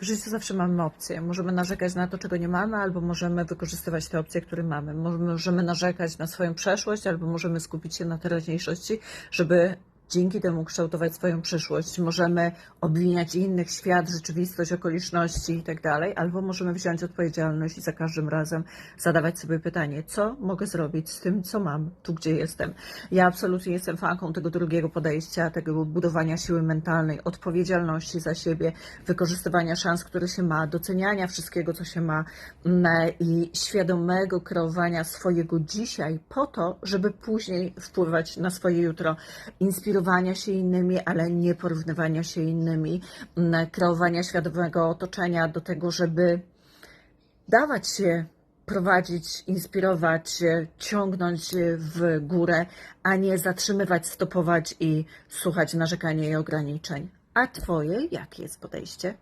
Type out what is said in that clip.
W życiu zawsze mamy opcje. Możemy narzekać na to, czego nie mamy, albo możemy wykorzystywać te opcje, które mamy. Możemy narzekać na swoją przeszłość, albo możemy skupić się na teraźniejszości, żeby dzięki temu kształtować swoją przyszłość. Możemy obwiniać innych, świat, rzeczywistość, okoliczności i tak albo możemy wziąć odpowiedzialność i za każdym razem zadawać sobie pytanie, co mogę zrobić z tym, co mam, tu gdzie jestem. Ja absolutnie jestem fanką tego drugiego podejścia, tego budowania siły mentalnej, odpowiedzialności za siebie, wykorzystywania szans, które się ma, doceniania wszystkiego, co się ma mm, i świadomego kreowania swojego dzisiaj po to, żeby później wpływać na swoje jutro, inspirowania się innymi, ale nie porównywania się innymi, mm, kreowania świadomego otoczenia do tego, żeby dawać się prowadzić, inspirować, e, ciągnąć e, w górę, a nie zatrzymywać, stopować i słuchać narzekania i ograniczeń. A Twoje jakie jest podejście?